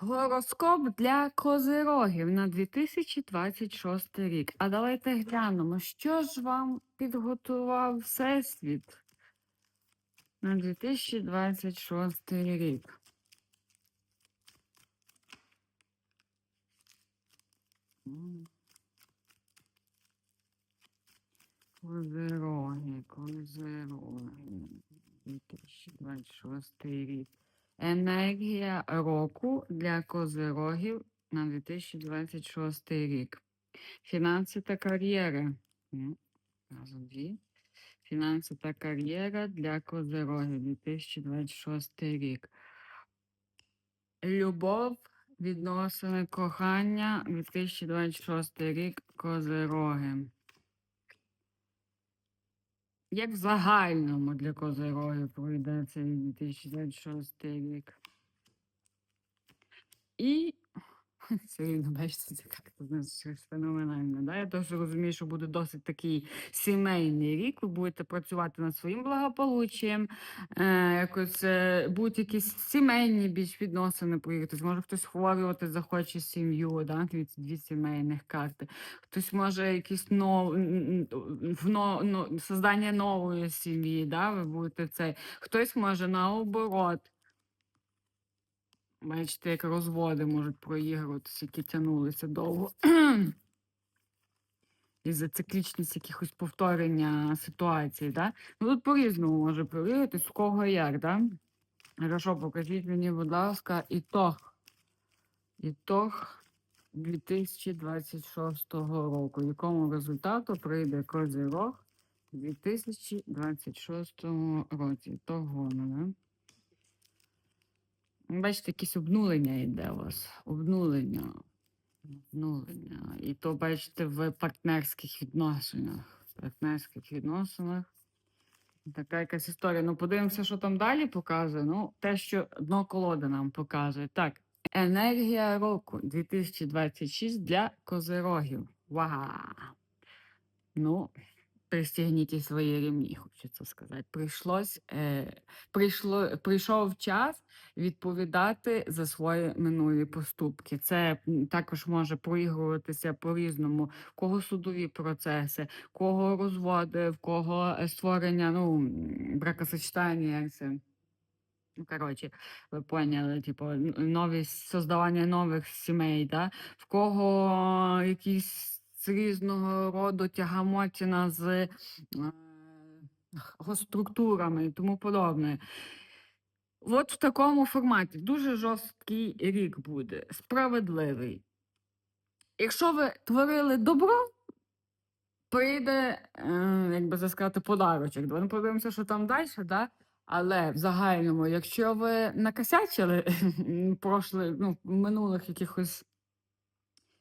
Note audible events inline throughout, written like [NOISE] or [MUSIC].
Гороскоп для козирогів на 2026 рік. А давайте глянемо, що ж вам підготував Всесвіт на 2026 рік. Козироги, козироги. 2026 рік. Енергія року для козирогів на 2026 рік. Фінанси та кар'єра. Фінанси та кар'єра для козирогів 2026 рік. Любов, відносини, кохання 2026 рік козироги. Як в загальному для козирогів пройде цей 2026 рік. І [LAUGHS] все рівно бачите, це так щось феноменальне. Да? Я теж розумію, що буде досить такий сімейний рік. Ви будете працювати над своїм благополуччям, е, якось е, будуть якісь сімейні більш відносини проявитись. Може хтось хворювати захоче сім'ю, да? дві, дві сімейних карти. Хтось може якісь нов, в но, но, создання нової сім'ї, да? ви будете це. Хтось може наоборот. Бачите, як розводи можуть проігруватися, які тягнулися довго. Із-за циклічності якихось повторення ситуацій, да? Ну тут по-різному може проявитись, у кого як, да? Хорошо, покажіть мені, будь ласка, ітог. Ітог 2026 року. Якому результату прийде козирог у 2026 році. Того, ну, да? Бачите, якесь обнулення йде у вас. Обнулення. Обнулення. І то бачите в партнерських відносинах. Партнерських відносинах. Така якась історія. Ну, подивимося, що там далі показує. Ну, те, що дно колода нам показує. Так. Енергія року 2026 для козирогів. Вау! Ну, пристігніть свої ремні, хочеться сказати. Прийшлось, е, прийшло, прийшов час відповідати за свої минулі поступки. Це також може проігруватися по-різному. Кого судові процеси, кого розводи, в кого е, створення, ну, бракосочетання, як це. Ну, коротше, ви поняли, типу, нові создавання нових сімей, да? в кого якісь з різного роду тягамотіна з е, структурами і тому подобне. От в такому форматі дуже жорсткий рік буде, справедливий. Якщо ви творили добро, прийде, е, як би це сказати, подарочок. Ми подивимося, що там далі, да? Але в загальному, якщо ви накосячили [LAUGHS] прошли, ну, минулих якихось.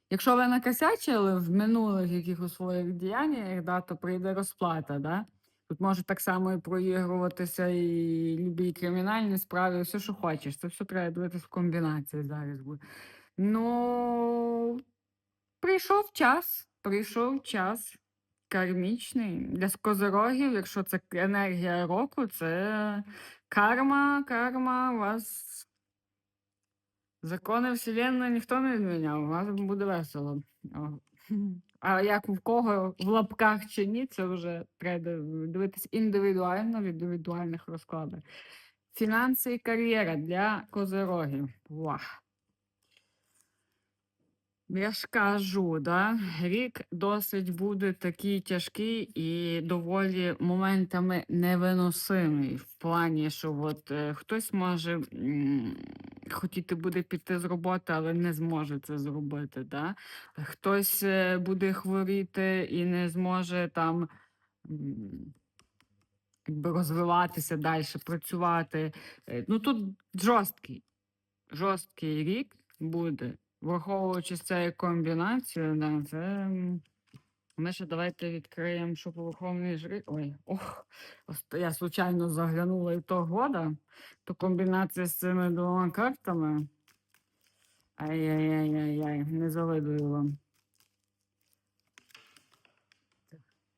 Якщо ви накосячили в минулих якихось своїх діяннях, да, то прийде розплата, да? Тут може так само і проігруватися і любі кримінальні справи, все, що хочеш. Це все треба дивитися в комбінації зараз буде. Ну, прийшов час, прийшов час кармічний. Для козирогів, якщо це енергія року, це карма, карма вас. Закони Вселенної ніхто не відміняв, у нас буде весело. А як в кого в лапках чи ні, це вже треба дивитись індивідуально в індивідуальних розкладах. Фінанси і кар'єра для козирогів. Вах. Я ж кажу, да? рік досить буде такий тяжкий і доволі моментами невиносимий. В плані, що от, е, хтось може м, хотіти буде піти з роботи, але не зможе це зробити. Да? Хтось е, буде хворіти і не зможе там. м, Якби розвиватися далі, працювати. Е, Ну тут жорсткий, жорсткий рік буде. Враховуючи цю комбінацію, да, це. Ми ще давайте відкриємо, що по Верховний жри. Ой, ох, я случайно заглянула і то года, то комбінація з цими двома картами. Ай-яй-яй-яй-яй, не завидую вам.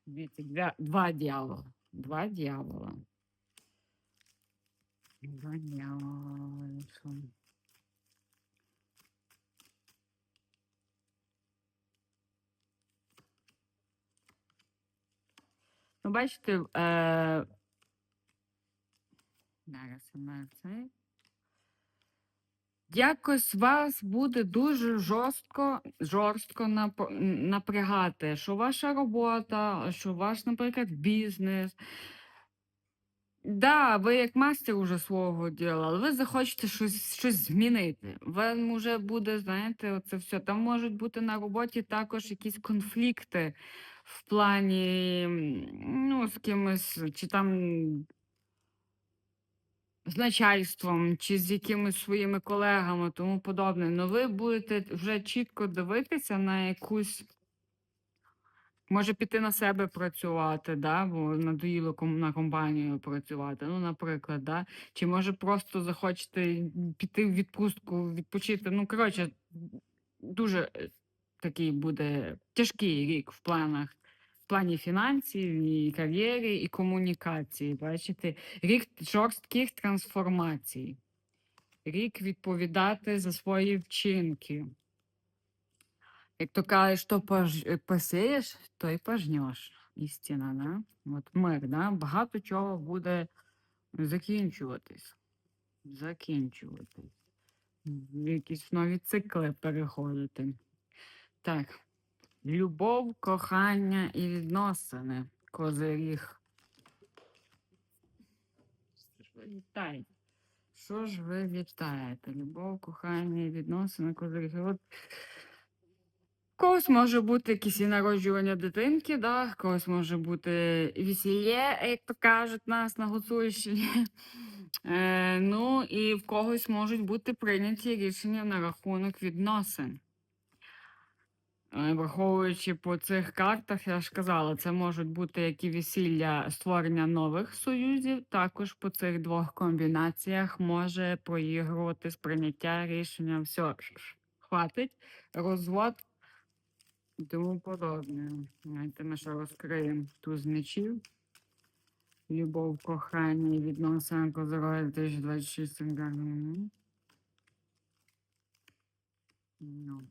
Дивіться, два дьявола. Два дьявола. Два дьявола. Ну, бачите, е... зараз мене цей. Якось вас буде дуже жорстко, жорстко нап- напрягати, що ваша робота, що ваш, наприклад, бізнес. Да, ви як мастер уже свого діла, але ви захочете щось, щось змінити. Вам вже буде, знаєте, оце все. Там можуть бути на роботі також якісь конфлікти в плані, ну, з кимось, чи там з начальством, чи з якимись своїми колегами, тому подобне. Ну, ви будете вже чітко дивитися на якусь. Може піти на себе працювати, да? бо надоїло на компанію працювати. Ну, наприклад, да? чи може просто захочете піти в відпустку, відпочити. Ну, коротше, дуже е, такий буде тяжкий рік в планах. Плані фінансів, і кар'єри, і комунікації. Бачите, рік жорстких трансформацій, рік відповідати за свої вчинки. Як то кажеш, що посієш, то й пожнеш. Істина, да? От мир, да? багато чого буде закінчуватись. Закінчуватись. Якісь нові цикли переходити. Так. Любов, кохання і відносини. Козиріг. Вітаєте? Що ж ви вітаєте? Любов, кохання і відносини, козиріг. От когось може бути якісь і народжування дитинки, да? когось може бути весілля, як то кажуть нас на Гуцульщині. Е, ну і в когось можуть бути прийняті рішення на рахунок відносин. Е, Враховуючи по цих картах, я ж казала, це можуть бути як і весілля створення нових союзів. Також по цих двох комбінаціях може проігрувати сприйняття рішення. Все, хватить, розвод і тому подобне. Знаєте, ми ще розкриємо туз мечів. Любов, кохання і відносини Козирога 2026 сингальному. Ну.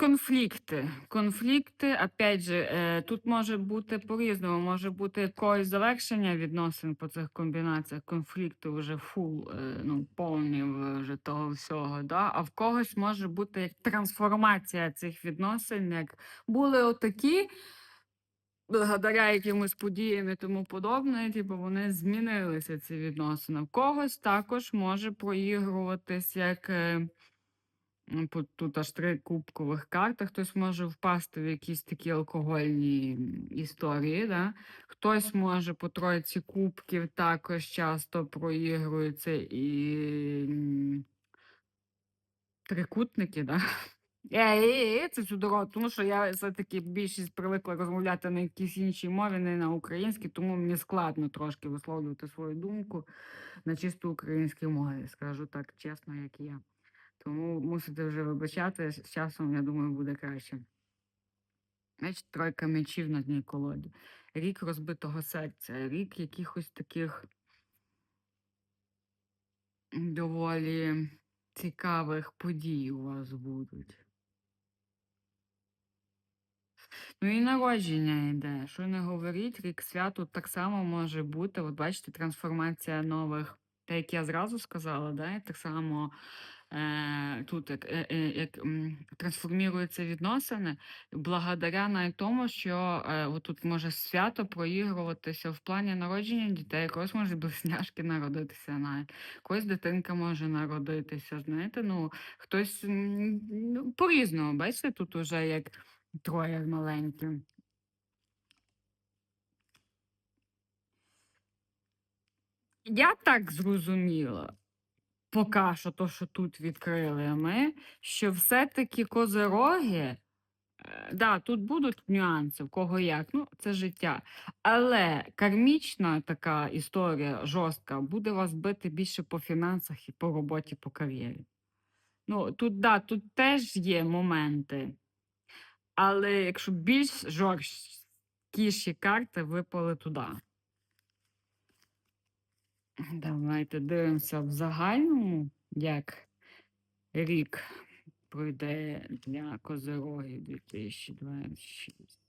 Конфлікти. Конфлікти, опять же, е, тут може бути по-різному, може бути якогось завершення відносин по цих комбінаціях, конфлікти вже фул, е, ну, повні вже того всього. Да? А в когось може бути як трансформація цих відносин, як були отакі, благодаря якимось подіям і тому подобне, типу вони змінилися ці відносини. В когось також може проігруватись як. По- Тут аж три кубкових карти. Хтось може впасти в якісь такі алкогольні історії. Да? Хтось може по тройці кубків також часто проігрується і м, трикутники, да? Е, е, е, це всю дорогу, тому що я все-таки більшість привикла розмовляти на якійсь іншій мові, не на українській, тому мені складно трошки висловлювати свою думку на чисто українській мові, скажу так чесно, як є. Тому мусите вже вибачати, з часом, я думаю, буде краще. Значить, тройка мечів на дній колоді. Рік розбитого серця, рік якихось таких доволі цікавих подій у вас будуть. Ну і народження йде. Що не говоріть, рік святу так само може бути. От бачите, трансформація нових, те, як я зразу сказала, да? так само тут як, е, е, як трансформуються відносини, благодаря навіть тому, що е, тут може свято проігруватися в плані народження дітей, когось може близняшки народитися навіть, когось дитинка може народитися. Знаєте, ну хтось ну, по-різному, бачите, тут уже як троє маленькі. Я так зрозуміла, поки що то, що тут відкрили ми, що все-таки козироги, е, да, тут будуть нюанси, в кого як, ну, це життя. Але кармічна така історія жорстка буде вас бити більше по фінансах і по роботі, по кар'єрі. Ну, тут, да, тут теж є моменти. Але якщо більш жорсткіші карти випали туди. Давайте дивимося в загальному, як рік пройде для козирогів 2026.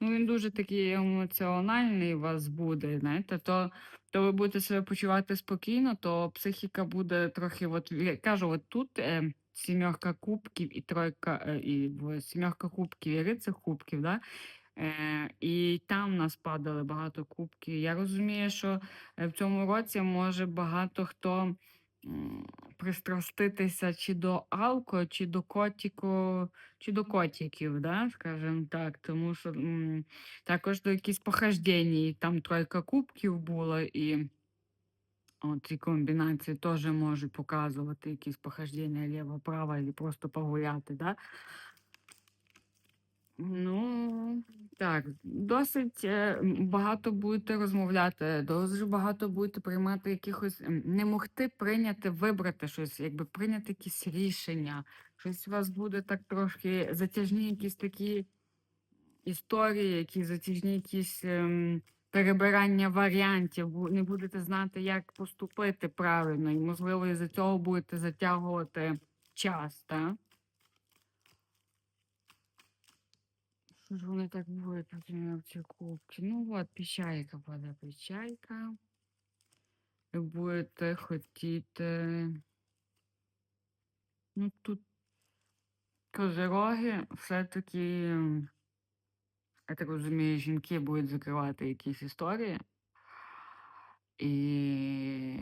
Ну, він дуже такий емоціональний у вас буде, знаєте, то, то ви будете себе почувати спокійно, то психіка буде трохи, от кажу, от тут е, сімерка кубків і тройка, е, і сімерка кубків і рицар кубків, да? Е, і там в нас падали багато кубків. Я розумію, що е, в цьому році може багато хто пристраститися чи до алко, чи до котіку, чи до котиків, да, скажімо так, тому що м, також до якісь похождень, там тройка кубків було, і от ці комбінації теж можуть показувати якісь похождення ліво-право, або просто погуляти, да? Ну, так, досить е, багато будете розмовляти, дуже багато будете приймати якихось, не могти прийняти, вибрати щось, якби прийняти якісь рішення. Щось у вас буде так трошки затяжні якісь такі історії, які затяжні якісь ем, перебирання варіантів, не будете знати, як поступити правильно, і, можливо, із-за цього будете затягувати час, так? Що ж вони так будуть в ці кубки? Ну от, печалька буде печалька. Ви будете хотіти. Ну тут козироги все-таки, я так розумію, жінки будуть закривати якісь історії. І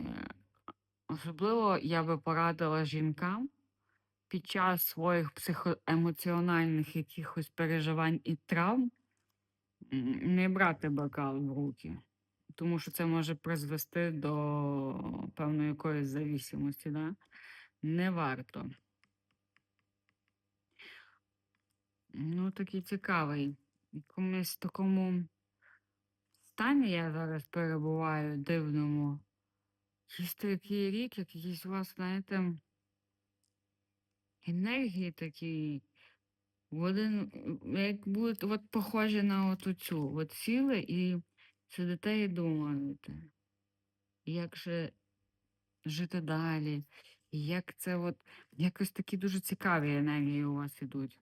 особливо я би порадила жінкам під час своїх психоемоціональних якихось переживань і травм не брати бокал в руки, тому що це може призвести до певної якоїсь зависимості, да? Не варто. Ну, такий цікавий. Якомусь такому стані я зараз перебуваю дивному. Якийсь такий рік, як якийсь у вас, знаєте, енергії такі. В один, як будуть от похожі на от цю. От сіли і сидите і думаєте, як же жити далі, як це от якось такі дуже цікаві енергії у вас ідуть.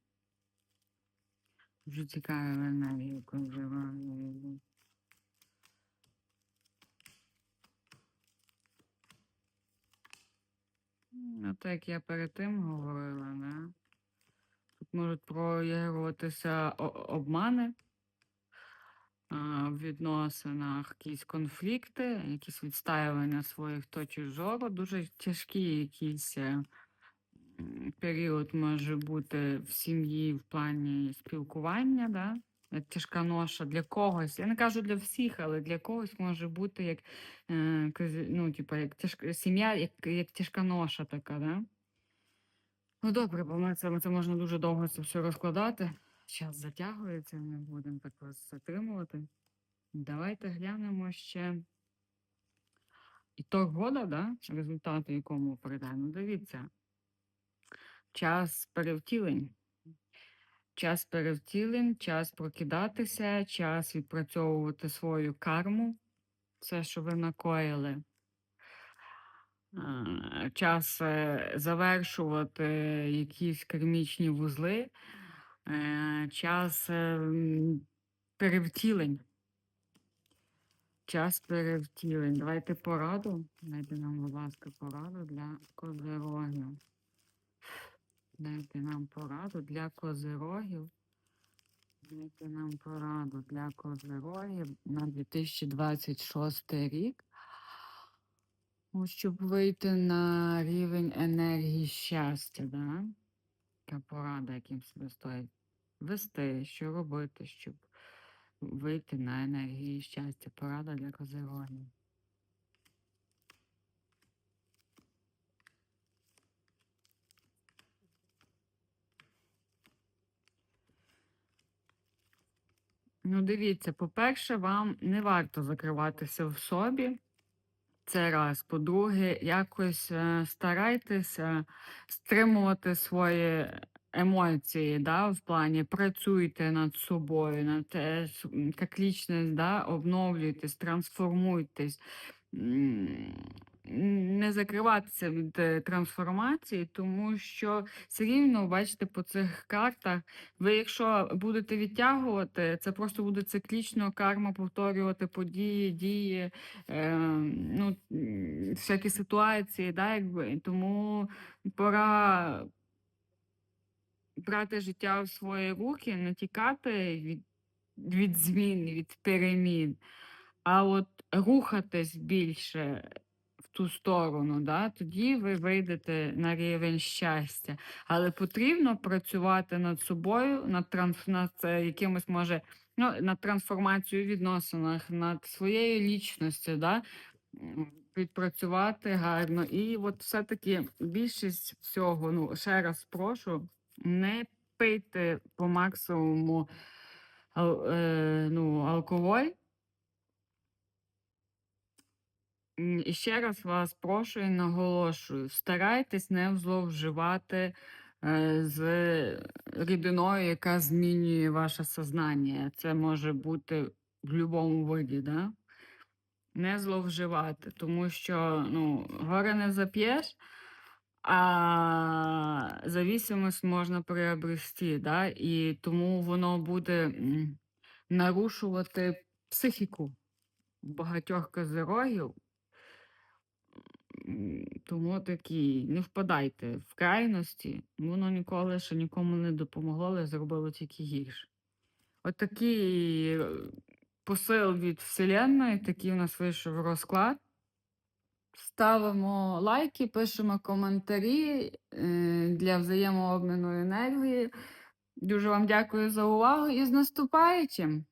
Дуже цікаві енергії конжервації йдуть. Так як я перед тим говорила, да? Тут можуть проігруватися обмани а, в відносинах, якісь конфлікти, якісь відстаювання своїх точок зору. Дуже тяжкі якісь е, період може бути в сім'ї в плані спілкування, да? Як тяжка ноша для когось. Я не кажу для всіх, але для когось може бути як, е, ну, типа, як тяжка сім'я, як, як тяжка ноша така, да? Ну добре, бо це, це можна дуже довго це все розкладати. Час затягується, не будемо так вас затримувати. Давайте глянемо ще ітог года, да? результати якому. Ну, дивіться. Час перевтілень. Час перевтілень, час прокидатися, час відпрацьовувати свою карму, все, що ви накоїли. Час е, завершувати якісь кармічні вузли, е, час е, перевтілень. Час перевтілень. Давайте пораду. Дайте нам, будь ласка, пораду для козирогів. Дайте нам пораду для козирогів. Дайте нам пораду для козирогів на 2026 рік. Щоб вийти на рівень енергії щастя, да? Така порада, яким себе стоїть вести, що робити, щоб вийти на енергію щастя. Порада для козирогів. Ну, дивіться, по-перше, вам не варто закриватися в собі. Це раз. По-друге, якось е, старайтеся стримувати свої емоції, да, в плані працюйте над собою, над е, с- як лічність, да, обновлюйтесь, трансформуйтесь. Не закриватися від е, трансформації, тому що все рівно, бачите, по цих картах, ви якщо будете відтягувати, це просто буде циклічно карма повторювати події, дії, е, ну, всякі ситуації, да, якби. Тому пора брати життя в свої руки, не тікати від, від змін, від перемін, а от рухатись більше в ту сторону, да? тоді ви вийдете на рівень щастя. Але потрібно працювати над собою, над, транс, над е, якимось, може, ну, над трансформацією відносинах, над своєю лічністю, да? відпрацювати гарно. І от все-таки більшість всього, ну, ще раз прошу, не пийте по максимуму е, ну, алкоголь. М, І ще раз вас прошу і наголошую, старайтесь не зловживати е, з рідиною, яка змінює ваше сознання. Це може бути в будь-якому виді, да? не зловживати, тому що ну, горе не зап'єш, а зависимость можна приобрести, да? і тому воно буде нарушувати психіку багатьох козирогів. Тому такі, не впадайте в крайності, воно ніколи ще нікому не допомогло, але зробило тільки гірше. От такий е, посил від Вселенної, такий у нас вийшов розклад. Ставимо лайки, пишемо коментарі е, для взаємообміну енергії. Дуже вам дякую за увагу і з наступаючим!